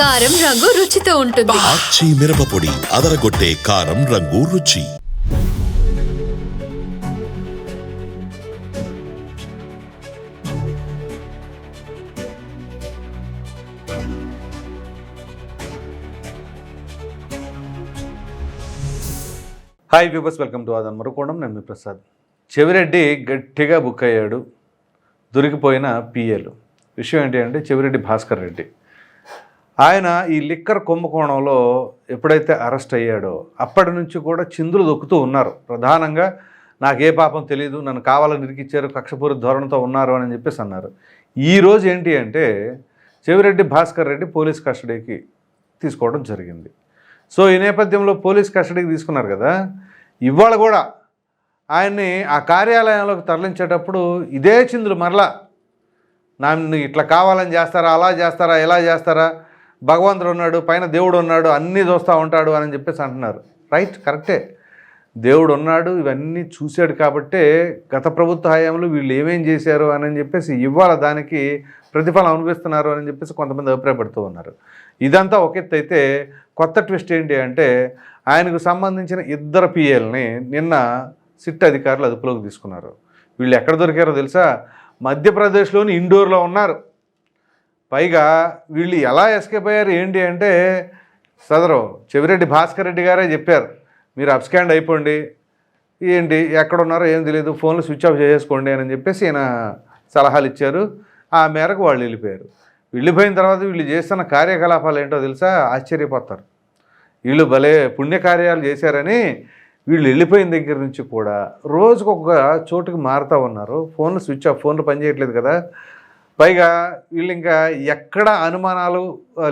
కారం రంగు రుచితో ఉంటుంది. ఆచి మిరపపొడి అదరగొట్టే కారం రంగు రుచి. హాయ్ వ్యూవర్స్ వెల్కమ్ టు ఆదన్ మరుకోవడం నేను మీ ప్రసాద్. చెవిరెడ్డి గట్టిగా బుక్ అయ్యాడు. దొరికిపోయిన పిఏలు విషయం ఏంటి అంటే చెవిరెడ్డి భాస్కర్ రెడ్డి. ఆయన ఈ లిక్కర్ కుంభకోణంలో ఎప్పుడైతే అరెస్ట్ అయ్యాడో అప్పటి నుంచి కూడా చిందులు దొక్కుతూ ఉన్నారు. ప్రధానంగా నాకే పాపం తెలియదు నన్ను కావాలని ఇరికిచ్చారు కక్షపూరి ధోరణితో ఉన్నారు అని చెప్పేసి అన్నారు. ఈరోజు ఏంటి అంటే చెవిరెడ్డి భాస్కర్ రెడ్డి పోలీస్ కస్టడీకి తీసుకోవడం జరిగింది. సో ఈ నేపథ్యంలో పోలీస్ కస్టడీకి తీసుకున్నారు కదా ఇవాళ కూడా ఆయన్ని ఆ కార్యాలయంలోకి తరలించేటప్పుడు ఇదే చిందులు మరలా నన్ను ఇట్లా కావాలని చేస్తారా అలా చేస్తారా ఎలా చేస్తారా భగవంతుడు ఉన్నాడు పైన దేవుడు ఉన్నాడు అన్నీ చూస్తూ ఉంటాడు అని చెప్పేసి అంటున్నారు. రైట్ కరెక్టే దేవుడు ఉన్నాడు ఇవన్నీ చూశాడు కాబట్టే గత ప్రభుత్వ హయాంలో వీళ్ళు ఏమేం చేశారు అని చెప్పేసి ఇవ్వాల దానికి ప్రతిఫలం అనుభవిస్తున్నారు అని చెప్పేసి కొంతమంది అభిప్రాయపడుతూ ఉన్నారు. ఇదంతా ఒక ఎత్తు అయితే కొత్త ట్విస్ట్ ఏంటి అంటే ఆయనకు సంబంధించిన ఇద్దరు పిఎల్ని నిన్న సిట్ అధికారులు అదుపులోకి తీసుకున్నారు. వీళ్ళు ఎక్కడ దొరికారో తెలుసా? మధ్యప్రదేశ్లోని ఇండోర్లో ఉన్నారు. పైగా వీళ్ళు ఎలా ఎస్కేప్ అయ్యారు ఏంటి అంటే సదరు చెవిరెడ్డి భాస్కర్ రెడ్డి గారే చెప్పారు మీరు అబ్స్కాండ్ అయిపోండి. ఏంటి ఎక్కడ ఉన్నారో ఏం తెలియదు ఫోన్లు స్విచ్ ఆఫ్ చేసుకోండి అని చెప్పేసి ఈయన సలహాలు ఇచ్చారు. ఆ మేరకు వాళ్ళు వెళ్ళిపోయారు. వెళ్ళిపోయిన తర్వాత వీళ్ళు చేస్తున్న కార్యకలాపాలు ఏంటో తెలుసా? ఆశ్చర్యపోతారు. వీళ్ళు భలే పుణ్యకార్యాలు చేశారని వీళ్ళు వెళ్ళిపోయిన దగ్గర నుంచి కూడా రోజుకొక చోటుకి మారుతూ ఉన్నారు. ఫోన్లు స్విచ్ ఆఫ్ ఫోన్లు పనిచేయట్లేదు కదా. పైగా వీళ్ళు ఇంకా ఎక్కడ అనుమానాలు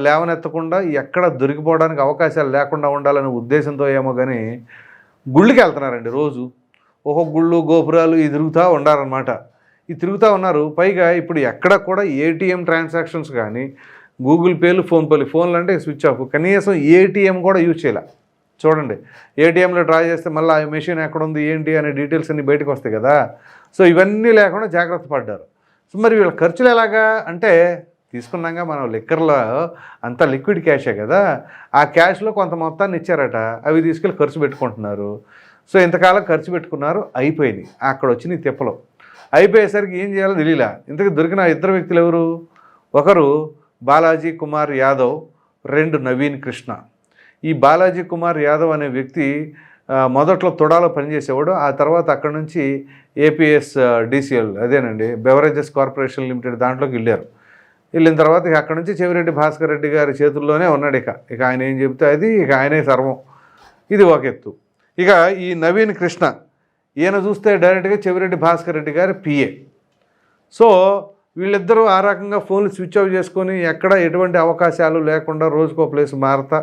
లేవనెత్తకుండా ఎక్కడ దొరికిపోవడానికి అవకాశాలు లేకుండా ఉండాలనే ఉద్దేశంతో ఏమో కానీ గుళ్ళకి వెళ్తున్నారండి రోజు. ఒక్కొక్క గుళ్ళు గోపురాలు ఇది తిరుగుతూ ఉండాలన్నమాట ఇది తిరుగుతూ ఉన్నారు. పైగా ఇప్పుడు ఎక్కడ కూడా ఏటీఎం ట్రాన్సాక్షన్స్ కానీ గూగుల్ పేలు ఫోన్పేలు ఫోన్లు అంటే స్విచ్ ఆఫ్. కనీసం ఏటీఎం కూడా యూజ్ చేయాలి. చూడండి ఏటీఎంలో డ్రా చేస్తే మళ్ళీ ఆ మెషిన్ ఎక్కడ ఉంది ఏంటి అనే డీటెయిల్స్ అన్ని బయటకు వస్తాయి కదా. సో ఇవన్నీ లేకుండా జాగ్రత్త పడ్డారు. సో మరి వీళ్ళ ఖర్చులు ఎలాగా? అంటే తీసుకున్నాక మనం లిక్కర్లో అంతా లిక్విడ్ క్యాషే కదా? ఆ క్యాష్లో కొంత మొత్తాన్ని ఇచ్చారట. అవి తీసుకెళ్ళి ఖర్చు పెట్టుకుంటున్నారు. సో ఇంతకాలం ఖర్చు పెట్టుకున్నారు అయిపోయింది అక్కడ వచ్చిన తిప్పలు. అయిపోయేసరికి ఏం చేయాలో తెలియలా. ఇంతకు దొరికిన ఇద్దరు వ్యక్తులు ఎవరు? ఒకరు బాలాజీ కుమార్ యాదవ్ రెండు నవీన్ కృష్ణ. ఈ బాలాజీ కుమార్ యాదవ్ అనే వ్యక్తి మొదట్లో తొడాలో పనిచేసేవాడు. ఆ తర్వాత అక్కడ నుంచి ఏపీఎస్ డీసీఎల్ అదేనండి బెవరేజెస్ కార్పొరేషన్ లిమిటెడ్ దాంట్లోకి వెళ్ళారు. వెళ్ళిన తర్వాత ఇక అక్కడ నుంచి చెవిరెడ్డి భాస్కర్ రెడ్డి గారి చేతుల్లోనే ఉన్నాడు ఇక. ఇక ఆయన ఏం చెబితే అది ఇక ఆయనే సర్వం. ఇది ఒక ఎత్తు. ఇక ఈ నవీన్ కృష్ణ ఈయన చూస్తే డైరెక్ట్గా చెవిరెడ్డి భాస్కర్ రెడ్డి గారి పిఏ సో వీళ్ళిద్దరూ ఆ రకంగా ఫోన్లు స్విచ్ ఆఫ్ చేసుకొని ఎక్కడ ఎటువంటి అవకాశాలు లేకుండా రోజుకో ప్లేస్ మారుతా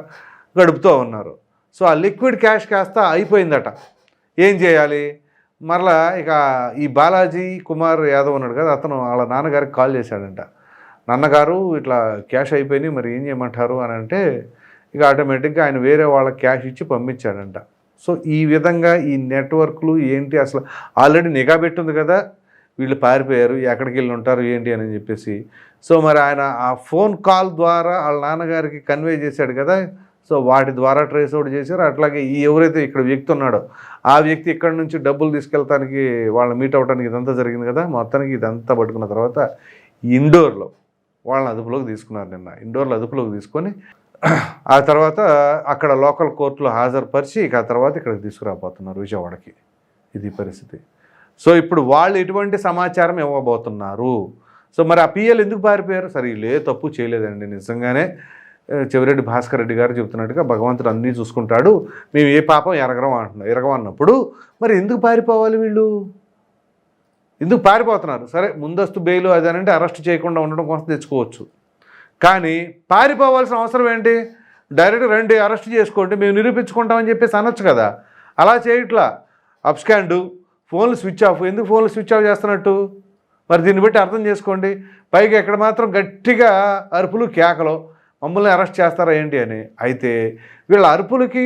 గడుపుతూ ఉన్నారు. సో ఆ లిక్విడ్ క్యాష్ కాస్త అయిపోయిందట. ఏం చేయాలి? మరలా ఇక ఈ బాలాజీ కుమార్ యాదవ్ ఉన్నాడు కదా అతను వాళ్ళ నాన్నగారికి కాల్ చేశాడంట. నాన్నగారు ఇట్లా క్యాష్ అయిపోయినాయి మరి ఏం చేయమంటారు? అని అంటే ఇక ఆటోమేటిక్గా ఆయన వేరే వాళ్ళకి క్యాష్ ఇచ్చి పంపించాడంట. సో ఈ విధంగా ఈ నెట్వర్క్లు ఏంటి అసలు? ఆల్రెడీ నిఘా పెట్టుంది కదా వీళ్ళు పారిపోయారు ఎక్కడికి వెళ్ళి ఉంటారు ఏంటి అని చెప్పేసి. సో మరి ఆయన ఆ ఫోన్ కాల్ ద్వారా వాళ్ళ నాన్నగారికి కన్వే చేశాడు కదా సో వాటి ద్వారా ట్రేస్ అవుట్ చేశారు. అట్లాగే ఈ ఎవరైతే ఇక్కడ వ్యక్తి ఉన్నాడో ఆ వ్యక్తి ఇక్కడ నుంచి డబ్బులు తీసుకెళ్తానికి వాళ్ళని మీట్ అవ్వడానికి ఇదంతా జరిగింది కదా మొత్తానికి ఇదంతా పట్టుకున్న తర్వాత ఇండోర్లో వాళ్ళని అదుపులోకి తీసుకున్నారు నిన్న. ఇండోర్లో అదుపులోకి తీసుకొని ఆ తర్వాత అక్కడ లోకల్ కోర్టులో హాజరుపరిచి ఇక ఆ తర్వాత ఇక్కడికి తీసుకురాబోతున్నారు విజయవాడకి. ఇది పరిస్థితి. సో ఇప్పుడు వాళ్ళు ఎటువంటి సమాచారం ఇవ్వబోతున్నారు? సో మరి ఆ పిఎల్ ఎందుకు పారిపోయారు? సరే వీళ్ళు తప్పు చేయలేదండి నిజంగానే. చెవిరెడ్డి భాస్కర్ రెడ్డి గారు చెబుతున్నట్టుగా భగవంతుడు అన్నీ చూసుకుంటాడు. మేము ఏ పాపం ఎరగరం అంటున్నాం ఎరగమన్నప్పుడు మరి ఎందుకు పారిపోవాలి వీళ్ళు? ఎందుకు పారిపోతున్నారు? సరే ముందస్తు బెయిల్ అదేనంటే అరెస్ట్ చేయకుండా ఉండడం కోసం తెచ్చుకోవచ్చు. కానీ పారిపోవాల్సిన అవసరం ఏంటి? డైరెక్ట్ రండి అరెస్ట్ చేసుకోండి మేము నిరూపించుకుంటామని చెప్పేసి అనొచ్చు కదా. అలా చేయట్లా. అప్స్కాండు ఫోన్లు స్విచ్ ఆఫ్. ఎందుకు ఫోన్లు స్విచ్ ఆఫ్ చేస్తున్నట్టు? మరి దీన్ని బట్టి అర్థం చేసుకోండి. పైగా ఇక్కడ మాత్రం గట్టిగా అరుపులు కేకలు మమ్మల్ని అరెస్ట్ చేస్తారా ఏంటి అని. అయితే వీళ్ళ అరుపులకి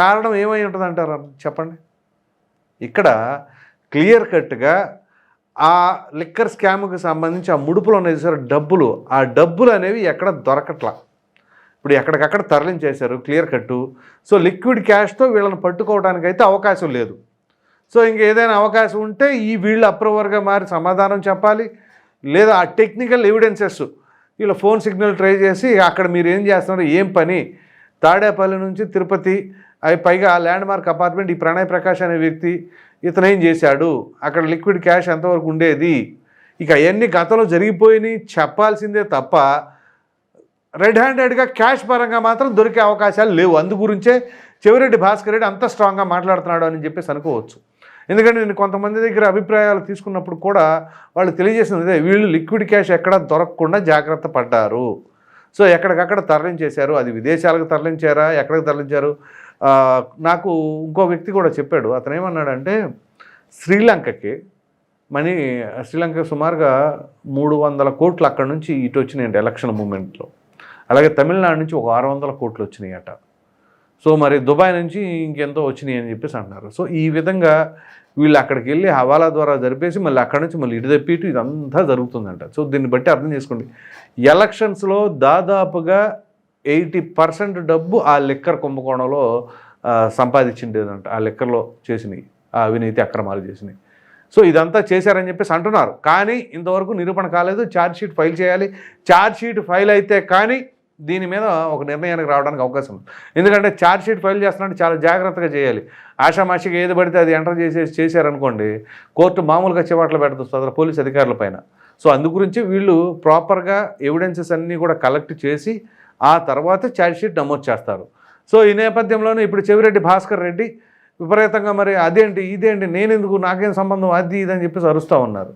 కారణం ఏమై ఉంటుంది అంటారు? చెప్పండి. ఇక్కడ క్లియర్ కట్గా ఆ లిక్కర్ స్కామ్కి సంబంధించి ఆ ముడుపులు ఉన్నాయి సార్ డబ్బులు ఆ డబ్బులు అనేవి ఎక్కడ దొరకట్లా. ఇప్పుడు ఎక్కడికక్కడ తరలించేశారు క్లియర్ కట్టు. సో లిక్విడ్ క్యాష్తో వీళ్ళని పట్టుకోవడానికి అయితే అవకాశం లేదు. సో ఇంకేదైనా అవకాశం ఉంటే ఈ వీళ్ళు అప్రూవర్గా మారి సమాధానం చెప్పాలి. లేదా ఆ టెక్నికల్ ఎవిడెన్సెస్ వీళ్ళ ఫోన్ సిగ్నల్ ట్రై చేసి అక్కడ మీరు ఏం చేస్తున్నారు ఏం పని? తాడేపల్లి నుంచి తిరుపతి అవి పైగా ల్యాండ్ మార్క్ అపార్ట్మెంట్ ఈ ప్రణయ్ ప్రకాష్ అనే వ్యక్తి ఇతను ఏం చేశాడు? అక్కడ లిక్విడ్ క్యాష్ ఎంతవరకు ఉండేది? ఇక అవన్నీ గతంలో జరిగిపోయినాయి చెప్పాల్సిందే తప్ప రెడ్ హ్యాండెడ్గా క్యాష్ పరంగా మాత్రం దొరికే అవకాశాలు లేవు. అందు గురించే చెవిరెడ్డి భాస్కర్ రెడ్డి అంత స్ట్రాంగ్గా మాట్లాడుతున్నాడు అని చెప్పేసి అనుకోవచ్చు. ఎందుకంటే నేను కొంతమంది దగ్గర అభిప్రాయాలు తీసుకున్నప్పుడు కూడా వాళ్ళు తెలియజేసింది అదే వీళ్ళు లిక్విడ్ క్యాష్ ఎక్కడ దొరకకుండా జాగ్రత్త పడ్డారు. సో ఎక్కడికక్కడ తరలించేశారు అది విదేశాలకు తరలించారా ఎక్కడికి తరలించారు? నాకు ఇంకో వ్యక్తి కూడా చెప్పాడు అతను ఏమన్నాడంటే శ్రీలంకకి మనీ శ్రీలంక సుమారుగా మూడు వందల కోట్లు అక్కడ నుంచి ఇటు వచ్చినాయండి ఎలక్షన్ మూమెంట్లో. అలాగే తమిళనాడు నుంచి ఒక ఆరు వందల కోట్లు వచ్చినాయి అట సో మరి దుబాయ్ నుంచి ఇంకెంతో వచ్చినాయి అని చెప్పేసి అంటున్నారు. సో ఈ విధంగా వీళ్ళు అక్కడికి వెళ్ళి హవాలా ద్వారా జరిపేసి మళ్ళీ అక్కడి నుంచి మళ్ళీ ఇటు తప్పి ఇటు ఇదంతా జరుగుతుందంట. సో దీన్ని బట్టి అర్థం చేసుకోండి. ఎలక్షన్స్లో దాదాపుగా ఎయిటీ పర్సెంట్ డబ్బు ఆ లిక్కర్ కుంభకోణంలో సంపాదించిండేదంట. ఆ లిక్కర్లో చేసినాయి ఆ అవినీతి అక్రమాలు చేసినాయి. సో ఇదంతా చేశారని చెప్పేసి అంటున్నారు. కానీ ఇంతవరకు నిరూపణ కాలేదు. ఛార్జ్ షీట్ ఫైల్ చేయాలి. ఛార్జ్ షీట్ ఫైల్ అయితే కానీ దీని మీద ఒక నిర్ణయానికి రావడానికి అవకాశం ఉంది. ఎందుకంటే ఛార్జ్ షీట్ ఫైల్ చేస్తున్నట్టు చాలా జాగ్రత్తగా చేయాలి. ఆషామాషిగా ఏది పడితే అది ఎంటర్ చేసేసి చేశారనుకోండి కోర్టు మామూలుగా చివాట్లు పెడుతుంది పోలీస్ అధికారుల పైన. సో అందు గురించి వీళ్ళు ప్రాపర్గా ఎవిడెన్సెస్ అన్నీ కూడా కలెక్ట్ చేసి ఆ తర్వాత ఛార్జ్ షీట్ నమోదు చేస్తారు. సో ఈ నేపథ్యంలోనే ఇప్పుడు చెవిరెడ్డి భాస్కర్ రెడ్డి విపరీతంగా మరి అదేంటి ఇదేంటి నేనెందుకు నాకేం సంబంధం అది ఇది అని చెప్పేసి అరుస్తూ ఉన్నారు.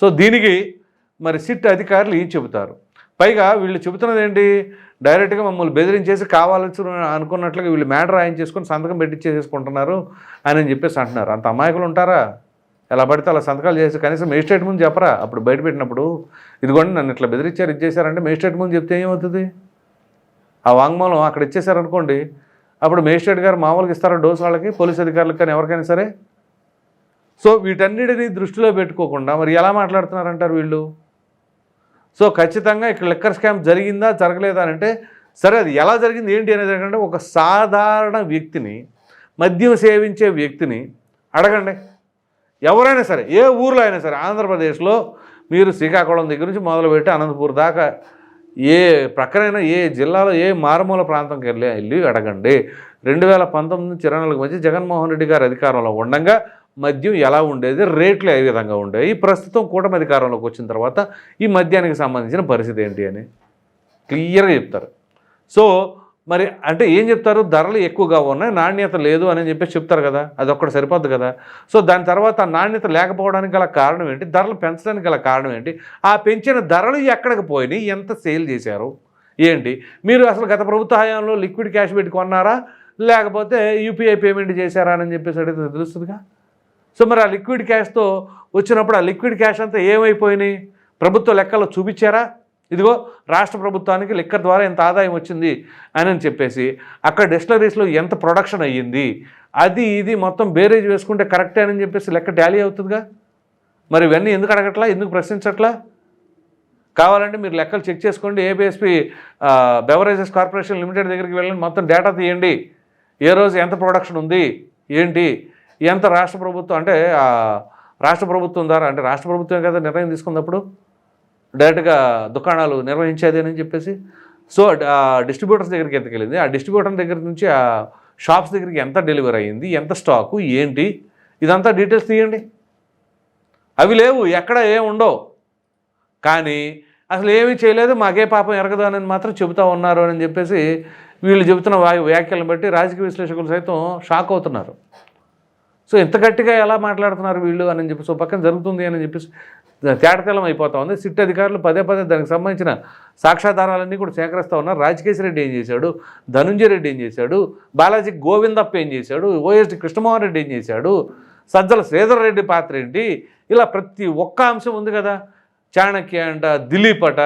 సో దీనికి మరి సిట్ అధికారులు ఏం చెబుతారు? పైగా వీళ్ళు చెబుతున్నది ఏంటి? డైరెక్ట్గా మమ్మల్ని బెదిరించేసి కావాల్సి అనుకున్నట్లుగా వీళ్ళు మ్యాటర్ చేసుకొని సంతకం పెట్టించేసుకుంటున్నారు అని అని చెప్పేసి అంటున్నారు. అంత అమాయకులు ఉంటారా? ఎలా పడితే అలా సంతకాలు చేసి కనీసం మేజిస్ట్రేట్ ముందు చెప్పరా? అప్పుడు బయట పెట్టినప్పుడు ఇదిగోండి నన్ను ఇట్లా బెదిరించారు ఇచ్చేసారంటే మేజిస్ట్రేట్ ముందు చెప్తే ఏమవుతుంది? ఆ వాంగ్మూలం అక్కడ ఇచ్చేసారనుకోండి అప్పుడు మేజిస్ట్రేట్ గారు మామూలుగా ఇస్తారా డోస్ వాళ్ళకి పోలీస్ అధికారులకు కానీ ఎవరికైనా సరే? సో వీటన్నిటిని దృష్టిలో పెట్టుకోకుండా మరి ఎలా మాట్లాడుతున్నారంటారు వీళ్ళు? సో ఖచ్చితంగా ఇక్కడ లిక్కర్ స్కామ్ జరిగిందా జరగలేదా అని అంటే సరే అది ఎలా జరిగింది ఏంటి అనేది ఏంటంటే ఒక సాధారణ వ్యక్తిని మద్యం సేవించే వ్యక్తిని అడగండి. ఎవరైనా సరే ఏ ఊర్లో అయినా సరే ఆంధ్రప్రదేశ్లో మీరు శ్రీకాకుళం దగ్గర నుంచి మొదలుపెట్టి అనంతపూర్ దాకా ఏ ప్రక్కనైనా ఏ జిల్లాలో ఏ మారుమూల ప్రాంతంకి వెళ్ళి వెళ్ళి అడగండి. రెండు వేల పంతొమ్మిది నుంచి ఇరవై నాలుగు మధ్య జగన్మోహన్ రెడ్డి గారు అధికారంలో ఉండగా మద్యం ఎలా ఉండేది? రేట్లు ఏ విధంగా ఉండేవి? ప్రస్తుతం కూటమి అధికారంలోకి వచ్చిన తర్వాత ఈ మద్యానికి సంబంధించిన పరిస్థితి ఏంటి అని క్లియర్గా చెప్తారు. సో మరి అంటే ఏం చెప్తారు? ధరలు ఎక్కువగా ఉన్నాయి నాణ్యత లేదు అని చెప్పి చెప్తారు కదా అది ఒక్కటి సరిపోద్ది కదా. సో దాని తర్వాత ఆ నాణ్యత లేకపోవడానికి గల కారణం ఏంటి? ధరలు పెంచడానికి గల కారణం ఏంటి? ఆ పెంచిన ధరలు ఎక్కడికి పోయినాయి? ఎంత సేల్ చేశారు? ఏంటి? మీరు అసలు గత ప్రభుత్వ హయాంలో లిక్విడ్ క్యాష్ పెట్టి కొన్నారా? లేకపోతే యూపీఐ పేమెంట్ చేశారా అని చెప్పేసి అడిగితే తెలుస్తుందిగా? సో మరి ఆ లిక్విడ్ క్యాష్తో వచ్చినప్పుడు ఆ లిక్విడ్ క్యాష్ అంతా ఏమైపోయినాయి? ప్రభుత్వ లెక్కలో చూపించారా? ఇదిగో రాష్ట్ర ప్రభుత్వానికి లిక్కర్ ద్వారా ఎంత ఆదాయం వచ్చింది అని అని చెప్పేసి అక్కడ డిస్టలరీస్లో ఎంత ప్రొడక్షన్ అయ్యింది? అది ఇది మొత్తం బేరేజ్ వేసుకుంటే కరెక్టే అని చెప్పేసి లెక్క టాలీ అవుతుందిగా? మరి ఇవన్నీ ఎందుకు అడగట్లా? ఎందుకు ప్రశ్నించట్లా? కావాలంటే మీరు లెక్కలు చెక్ చేసుకోండి. ఏబిఎస్పి బెవరేజెస్ కార్పొరేషన్ లిమిటెడ్ దగ్గరికి వెళ్ళండి. మొత్తం డేటా తీయండి. ఏ రోజు ఎంత ప్రొడక్షన్ ఉంది? ఏంటి? ఎంత రాష్ట్ర ప్రభుత్వం అంటే రాష్ట్ర ప్రభుత్వం ద్వారా అంటే రాష్ట్ర ప్రభుత్వం కదా నిర్ణయం తీసుకున్నప్పుడు డైరెక్ట్గా దుకాణాలు నిర్వహించేది అని చెప్పేసి సో ఆ డిస్ట్రిబ్యూటర్స్ దగ్గరికి ఎంతకెళ్ళింది ఆ డిస్ట్రిబ్యూటర్ దగ్గర నుంచి ఆ షాప్స్ దగ్గరికి ఎంత డెలివరీ అయ్యింది ఎంత స్టాకు? ఏంటి? ఇదంతా డీటెయిల్స్ తీయండి. అవి లేవు ఎక్కడ ఏం ఉండవు. కానీ అసలు ఏమీ చేయలేదు మాకే పాపం ఎరగదు అని మాత్రం చెబుతా ఉన్నారు అని చెప్పేసి వీళ్ళు చెబుతున్న వ్యాఖ్యలను బట్టి రాజకీయ విశ్లేషకులు సైతం షాక్ అవుతున్నారు. సో ఎంత గట్టిగా ఎలా మాట్లాడుతున్నారు వీళ్ళు అని చెప్పి సో పక్కన జరుగుతుంది అని చెప్పేసి తేటతెల్లం అయిపోతా ఉంది. సిట్ అధికారులు పదే పదే దానికి సంబంధించిన సాక్ష్యాధారాలన్నీ కూడా సేకరిస్తూ ఉన్నారు. రాజకేశ్వర రెడ్డి ఏం చేశాడు? ధనుంజయ రెడ్డి ఏం చేశాడు? బాలాజీ గోవిందప్ప ఏం చేశాడు? ఓఎస్డి కృష్ణమోహన్ రెడ్డి ఏం చేశాడు? సజ్జల శ్రీధర్ రెడ్డి పాత్ర ఏంటి? ఇలా ప్రతి ఒక్క అంశం ఉంది కదా. చాణక్య అంట దిలీప్ అట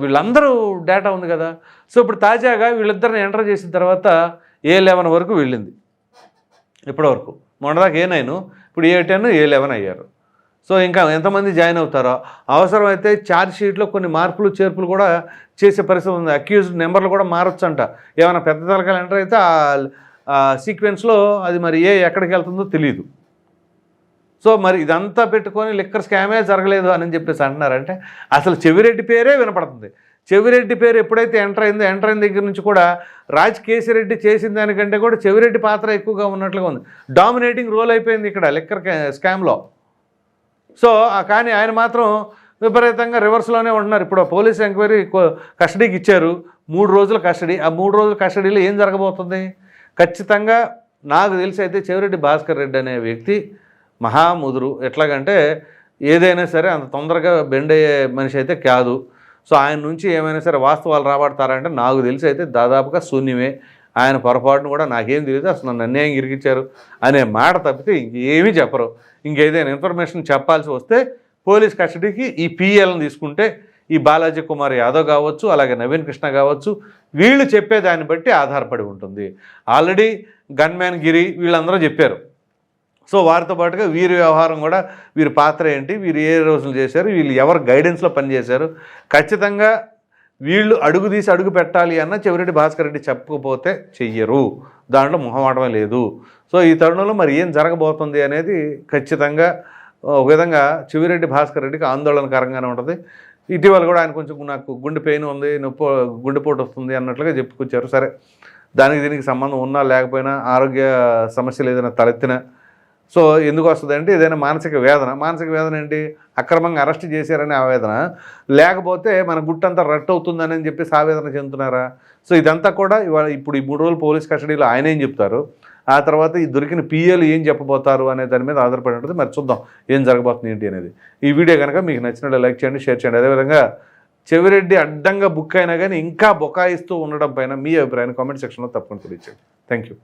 వీళ్ళందరూ డేటా ఉంది కదా. సో ఇప్పుడు తాజాగా వీళ్ళిద్దరిని ఎంటర్ చేసిన తర్వాత ఏ లెవెన్ వరకు వెళ్ళింది? ఇప్పటివరకు మొన్నదాకా ఏ నైన్? ఇప్పుడు ఏ టెన్ ఏ లెవెన్ అయ్యారు. సో ఇంకా ఎంతమంది జాయిన్ అవుతారో అవసరమైతే ఛార్జ్ షీట్లో కొన్ని మార్పులు చేర్పులు కూడా చేసే పరిస్థితి ఉంది. అక్యూజ్డ్ నెంబర్లు కూడా మారొచ్చు అంట ఏమైనా పెద్ద తలకాలు ఎంటర్ అయితే ఆ సీక్వెన్స్లో అది మరి ఏ ఎక్కడికి వెళ్తుందో తెలియదు సో మరి ఇదంతా పెట్టుకొని లిక్కర్ స్కామే జరగలేదు అని చెప్పేసి అంటున్నారంటే అసలు చెవిరెడ్డి పేరే వినపడుతుంది. చెవిరెడ్డి పేరు ఎప్పుడైతే ఎంటర్ అయిందో ఎంటర్ అయిన దగ్గర నుంచి కూడా రాజ్ కేసిరెడ్డి చేసిన దానికంటే కూడా చెవిరెడ్డి పాత్ర ఎక్కువగా ఉన్నట్లుగా ఉంది. డామినేటింగ్ రోల్ అయిపోయింది ఇక్కడ లిక్కర్ స్కామ్లో సో కానీ ఆయన మాత్రం విపరీతంగా రివర్స్లోనే ఉంటున్నారు. ఇప్పుడు పోలీస్ ఎంక్వైరీ కస్టడీకి ఇచ్చారు. మూడు రోజుల కస్టడీ. ఆ మూడు రోజుల కస్టడీలో ఏం జరగబోతుంది? ఖచ్చితంగా నాకు తెలిసి అయితే చెవిరెడ్డి భాస్కర్ రెడ్డి అనే వ్యక్తి మహాముదురు ఎట్లాగంటే ఏదైనా సరే అంత తొందరగా బెండ్ అయ్యే మనిషి అయితే కాదు. సో ఆయన నుంచి ఏమైనా సరే వాస్తవాలు రాబడతారంటే నాకు తెలిసి అయితే దాదాపుగా శూన్యమే. ఆయన పొరపాటును కూడా నాకేం తెలియదు అసలు నన్ను అన్యాయం ఇరికిచ్చారు అనే మాట తప్పితే ఇంకేమీ చెప్పరు. ఇంకేదైనా ఇన్ఫర్మేషన్ చెప్పాల్సి వస్తే పోలీస్ కస్టడీకి ఈ పిఎల్ని తీసుకుంటే ఈ బాలాజీ కుమార్ యాదవ్ కావచ్చు అలాగే నవీన్ కృష్ణ కావచ్చు వీళ్ళు చెప్పే దాన్ని బట్టి ఆధారపడి ఉంటుంది. ఆల్రెడీ గన్మ్యాన్ గిరి వీళ్ళందరూ చెప్పారు. సో వారితో పాటుగా వీరి వ్యవహారం కూడా వీరి పాత్ర ఏంటి? వీరు ఏ రోజులు చేశారు? వీళ్ళు ఎవరు గైడెన్స్లో పనిచేశారు? ఖచ్చితంగా వీళ్ళు అడుగు తీసి అడుగు పెట్టాలి అన్న చెవిరెడ్డి భాస్కర్ రెడ్డి చెప్పకపోతే చెయ్యరు. దాంట్లో మొహమాటమే లేదు. సో ఈ తరుణంలో మరి ఏం జరగబోతుంది అనేది ఖచ్చితంగా ఒక విధంగా చెవిరెడ్డి భాస్కర్ రెడ్డికి ఆందోళనకరంగానే ఉంటుంది. ఇటీవల కూడా ఆయన కొంచెం నాకు గుండె పెయిన్ ఉంది నొప్పి గుండెపోటు వస్తుంది అన్నట్లుగా చెప్పుకొచ్చారు. సరే దానికి దీనికి సంబంధం ఉన్నా లేకపోయినా ఆరోగ్య సమస్యలు ఏదైనా తలెత్తినా సో ఎందుకు వస్తుంది అంటే ఏదైనా మానసిక వేదన. మానసిక వేదన ఏంటి? అక్రమంగా అరెస్ట్ చేశారనే ఆవేదన. లేకపోతే మన గుట్టంతా రట్టు అవుతుందని చెప్పేసి ఆవేదన చెందుతున్నారా? సో ఇదంతా కూడా ఇవాళ ఇప్పుడు ఈ మూడు రోజులు పోలీస్ కస్టడీలో ఆయన ఏం చెప్తారు? ఆ తర్వాత ఈ దొరికిన పిఎలు ఏం చెప్పబోతారు అనే దాని మీద ఆధారపడి ఉంటుంది మరి చూద్దాం ఏం జరగబోతుంది ఏంటి అనేది. ఈ వీడియో కనుక మీకు నచ్చినట్లు లైక్ చేయండి షేర్ చేయండి. అదేవిధంగా చెవిరెడ్డి అడ్డంగా బుక్ అయినా కానీ ఇంకా బొకాయిస్తూ ఉండడం పైన మీ అభిప్రాయాన్ని కామెంట్ సెక్షన్లో తప్పకుండా తెలియచేయండి. Thank you